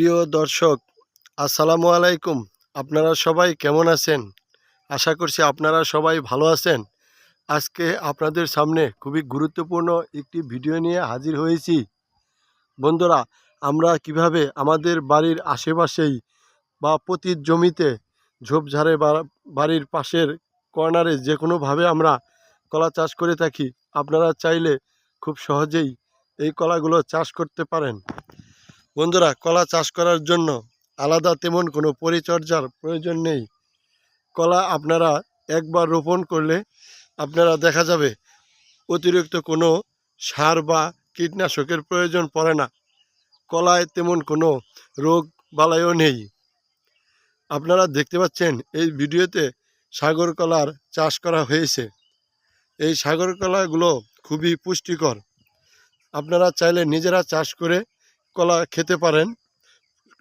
প্রিয় দর্শক, আসসালামু আলাইকুম। আপনারা সবাই কেমন আছেন? আশা করছি আপনারা সবাই ভালো আছেন। আজকে আপনাদের সামনে খুবই গুরুত্বপূর্ণ একটি ভিডিও নিয়ে হাজির হয়েছি। বন্ধুরা, আমরা কীভাবে আমাদের বাড়ির আশেপাশেই বা প্রতি জমিতে ঝোপঝাড়ে বাড়ির পাশের কর্নারে যে কোনোভাবে আমরা কলা চাষ করে থাকি, আপনারা চাইলে খুব সহজেই এই কলাগুলো চাষ করতে পারেন। বন্ধুরা, কলা চাষ করার জন্য আলাদা তেমন কোনো পরিচর্যার প্রয়োজন নেই। কলা আপনারা একবার রোপণ করলে আপনারা দেখা যাবে অতিরিক্ত কোনো সার বা কীটনাশকের প্রয়োজন পড়ে না। কলায় তেমন কোনো রোগ বালাইও নেই। আপনারা দেখতে পাচ্ছেন, এই ভিডিওতে সাগর কলার চাষ করা হয়েছে। এই সাগর কলাগুলো খুবই পুষ্টিকর। আপনারা চাইলে নিজেরা চাষ করে কলা খেতে পারেন।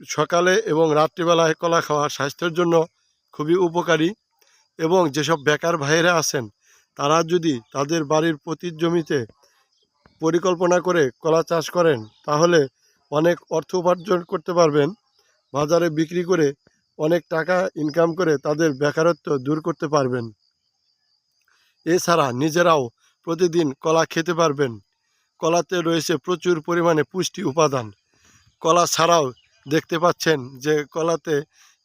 সকালে এবং রাত্রিবেলায় কলা খাওয়া স্বাস্থ্যের জন্য খুবই উপকারী এবং যেসব বেকার ভাইয়েরা আছেন, তারা যদি তাদের বাড়ির প্রতি জমিতে পরিকল্পনা করে কলা চাষ করেন, তাহলে অনেক অর্থ উপার্জন করতে পারবেন। বাজারে বিক্রি করে অনেক টাকা ইনকাম করে তাদের বেকারত্ব দূর করতে পারবেন। এছাড়া নিজেরাও প্রতিদিন কলা খেতে পারবেন। কলাতে রয়েছে প্রচুর পরিমাণে পুষ্টি উপাদান। কলা ছাড়াও দেখতে পাচ্ছেন যে কলাতে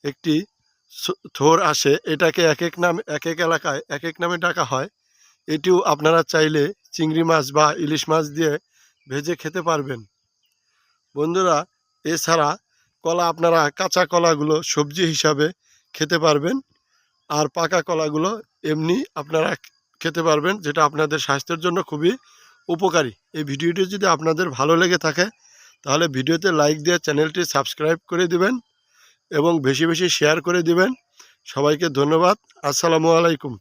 একটি থোর আসে। এটাকে এক এক নাম এক এক এলাকায় এক এক নামে ডাকা হয়। এটিও আপনারা চাইলে চিংড়ি মাছ বা ইলিশ মাছ দিয়ে ভেজে খেতে পারবেন। বন্ধুরা, এছাড়া কলা আপনারা কাঁচা কলাগুলো সবজি হিসাবে খেতে পারবেন। আর পাকা কলাগুলো এমনি আপনারা খেতে পারবেন, যেটা আপনাদের স্বাস্থ্যের জন্য খুবই উপকারী। এই ভিডিওটি যদি আপনাদের ভালো লেগে থাকে তাহলে ভিডিওতে লাইক দিয়ে চ্যানেলটি সাবস্ক্রাইব করে দিবেন এবং বেশি বেশি শেয়ার করে দিবেন। সবাইকে ধন্যবাদ। আসসালামু আলাইকুম।